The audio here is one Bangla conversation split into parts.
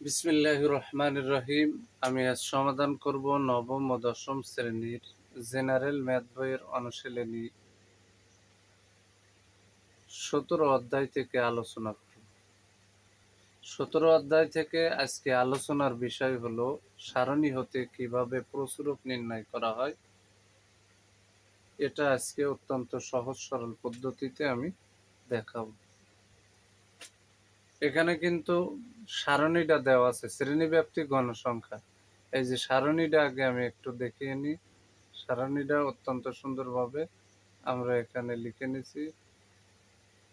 বিসমিল্লাহ রহমান রহিম। আমি আজ সমাধান করব নবম ও দশম শ্রেণির জেনারেল ম্যাথ বইয়ের অনুশীলনী সতেরো অধ্যায় থেকে আলোচনা করব। সতেরো অধ্যায় থেকে আজকে আলোচনার বিষয় হলো সারণী হতে কীভাবে প্রচুরক নির্ণয় করা হয়। এটা আজকে অত্যন্ত সহজ সরল পদ্ধতিতে আমি দেখাবো। এখানে কিন্তু সারণীটা দেওয়া আছে, শ্রেণীব্যাপ্তি গণসংখ্যা। এই যে সারণীটা আগে আমি একটু দেখিয়ে নিই সারণীটা অত্যন্ত সুন্দরভাবে আমরা এখানে লিখে নিছি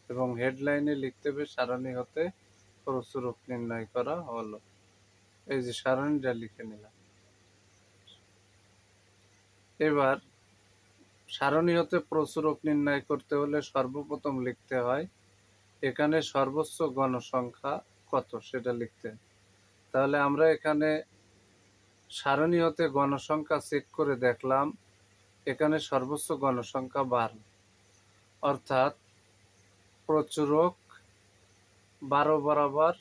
এবং হেডলাইনে লিখতে হবে, সারণী হতে প্রচুরক নির্ণয় করা হলো। এই যে সারণীটা লিখে নিলাম। এবার সারণী হতে প্রচুরক নির্ণয় করতে হলে সর্বপ্রথম লিখতে হয় এখানে সর্বোচ্চ গণসংখ্যা কত সেটা লিখতে? তাহলে আমরা এখানে সারণী হতে গণসংখ্যা চেক করে দেখলাম, এখানে সর্বোচ্চ গণসংখ্যা বারো। অর্থাৎ প্রচুরক বারো বরাবর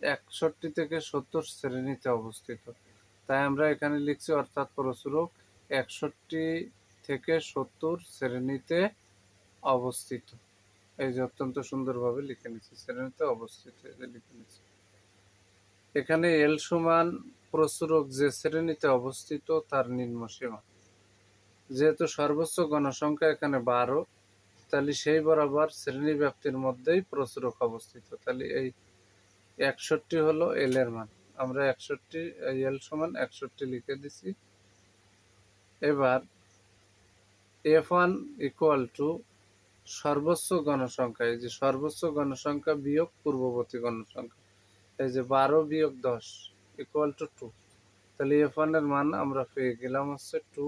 একষট্টি থেকে সত্তর শ্রেণীতে অবস্থিত। তাই আমরা এখানে লিখছি অর্থাৎ প্রচুরক একষট্টি থেকে সত্তর শ্রেণীতে অবস্থিত। এই যে অত্যন্ত সুন্দরভাবে লিখে নিচ্ছি, শ্রেণীতে অবস্থিত লিখে নিচ্ছি। এখানে এল সমান প্রচুরক যে শ্রেণীতে অবস্থিত তার নিম্ন সীমা। যেহেতু সর্বোচ্চ গণসংখ্যা এখানে বারো, তাহলে সেই বরাবর শ্রেণি ব্যাপ্তির মধ্যেই প্রচুরক অবস্থিত। তাহলে এই একষট্টি হলো এল এর মান। আমরা একষট্টি, এই এল সমান একষট্টি লিখে দিছি। এবার এফ ওয়ান ইকুয়াল টু সর্বোচ্চ গণসংখ্যা, এই যে সর্বোচ্চ গণসংখ্যা বিয়োগ পূর্ববর্তী গণসংখ্যা, এই যে বারো বিয়োগ দশ ইকুয়াল টু টু তাহলে এফ ওয়ানের মান আমরা পেয়ে গেলাম হচ্ছে টু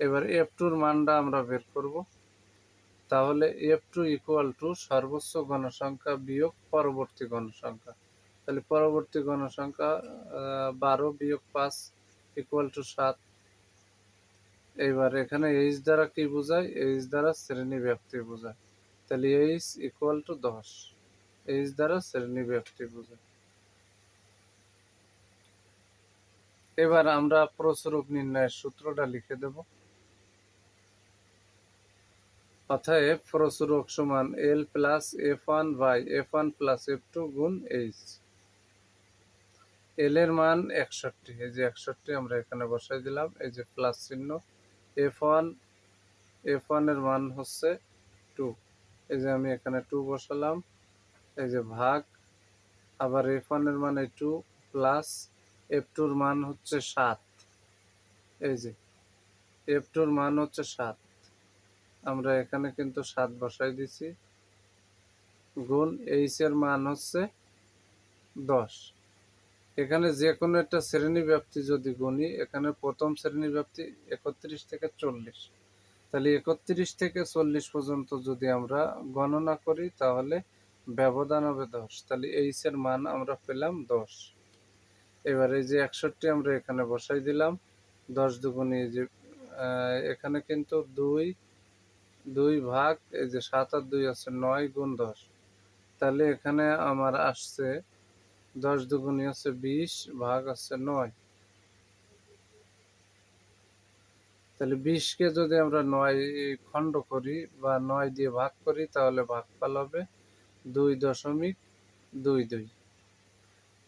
এবার এফ টুর মানটা আমরা বের করব। তাহলে এফ টু ইকুয়াল টু সর্বোচ্চ গণসংখ্যা বিয়োগ পরবর্তী গণসংখ্যা। তাহলে পরবর্তী গণসংখ্যা বারো বিয়োগ পাঁচ ইকুয়াল টু সাত। এইবার এখানে এইচ দ্বারা কি বোঝায়? এইচ দ্বারা শ্রেণি ব্যাপ্তি বোঝায়। তাহলে এইচ ইকুয়াল টু দশ। এইচ দ্বারা শ্রেণি ব্যাপ্তি বোঝায়। এবার আমরা প্রচুরক নির্ণয়ের সূত্রটা লিখে দেব। অতএব প্রচুরক সমান L plus F one by F one plus F two গুণ এইচ এল এর মান একষট্টি। এই যে একষট্টি আমরা এখানে বসাই দিলাম। এই যে প্লাস চিহ্ন। এফ ওয়ান এফ ওয়ানের মান হচ্ছে টু। এই যে আমি এখানে টু বসালাম, এই যে ভাগ, আবার এফ ওয়ানের মানে টু প্লাস এফ টুর মান হচ্ছে সাত। এই যে এফ টুর মান হচ্ছে সাত। আমরা এখানে কিন্তু সাত বসাই দিছি। গুণ এইচ এর মান হচ্ছে দশ। এখানে যে কোনো একটা শ্রেণি ব্যাপ্তি যদি গুনি, এখানে প্রথম শ্রেণি ব্যাপ্তি একত্রিশ থেকে চল্লিশ। তাহলে একত্রিশ থেকে চল্লিশ পর্যন্ত যদি আমরা গণনা করি, তাহলে ব্যবধান হবে দশ। তাহলে এইচ এর মান আমরা পেলাম দশ। এবার এই যে একষট্টি আমরা এখানে বসাই দিলাম, দশ দুগুণি যে এখানে কিন্তু দুই দুই ভাগ, এই যে সাত আর দুই আছে, নয় গুণ দশ। তাহলে এখানে আমার আসছে দশ দুগুণি হচ্ছে বিশ, ভাগ আছে নয়। তাহলে বিশকে যদি আমরা নয় খণ্ড করি বা নয় দিয়ে ভাগ করি, তাহলে ভাগ ভাগফল হবে দুই দশমিক দুই দুই।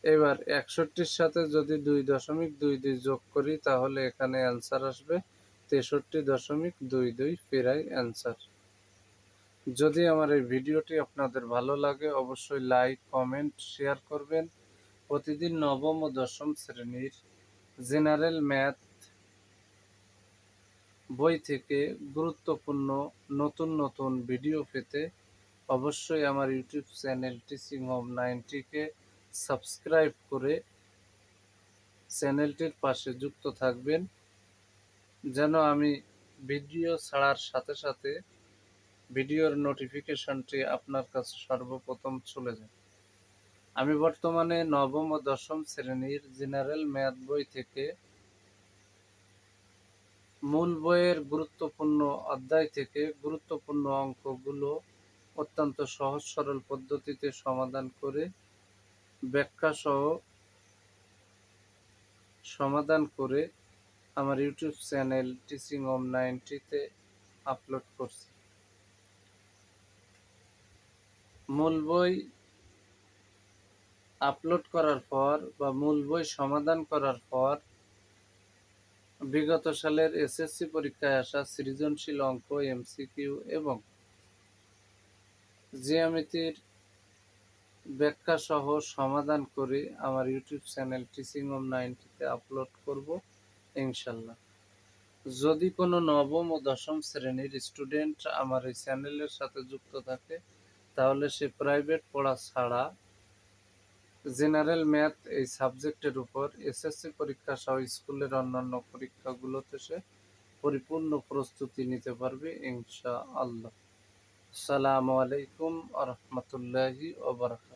এবার একষট্টির সাথে যদি দুই দশমিক দুই দুই যোগ করি, তাহলে এখানে অ্যান্সার আসবে তেষট্টি দশমিক দুই দুই, ফেরাই অ্যান্সার যদি আমার এই ভিডিওটি আপনাদের ভালো লাগে, অবশ্যই লাইক কমেন্ট শেয়ার করবেন। প্রতিদিন নবম ও দশম শ্রেণির জেনারেল ম্যাথ বই থেকে গুরুত্বপূর্ণ নতুন নতুন ভিডিও পেতে অবশ্যই আমার ইউটিউব চ্যানেল টিচিং হোম নাইনটিকে সাবস্ক্রাইব করে চ্যানেলটির পাশে যুক্ত থাকবেন। যেন আমি ভিডিও ছাড়ার সাথে সাথে ভিডিওর নোটিফিকেশনটি আপনার কাছে সর্বপ্রথম চলে যায়। আমি বর্তমানে নবম ও দশম শ্রেণির জেনারেল ম্যাথ বই থেকে মূল বইয়ের গুরুত্বপূর্ণ অধ্যায় থেকে গুরুত্বপূর্ণ অঙ্কগুলো অত্যন্ত সহজ সরল পদ্ধতিতে সমাধান করে ব্যাখ্যা সহ সমাধান করে আমার ইউটিউব চ্যানেল টিচিং অম নাইনটিতে আপলোড করছি। মূল বই আপলোড করার পর বা মূল বই সমাধান করার পর বিগত সালের এসএসসি পরীক্ষায় আসা সৃজনশীল অঙ্ক এমসিকিউ এবং জ্যামিতির ব্যাখ্যা সহ সমাধান করে আমার ইউটিউব চ্যানেল টিচিং অম নাইনটিতে আপলোড করব ইনশাল্লাহ। যদি কোনো নবম ও দশম শ্রেণির স্টুডেন্ট আমার এই চ্যানেলের সাথে যুক্ত থাকে তাহলে সে প্রাইভেট পড়া ছাড়া জেনারেল ম্যাথ এই সাবজেক্টের উপর এসএসসি পরীক্ষা সহ স্কুলের অন্যান্য পরীক্ষাগুলোতে সে পরিপূর্ণ প্রস্তুতি নিতে পারবে ইনশা আল্লাহ সালামু আলাইকুম আ রহমতুল্লাহি ওবরাকাত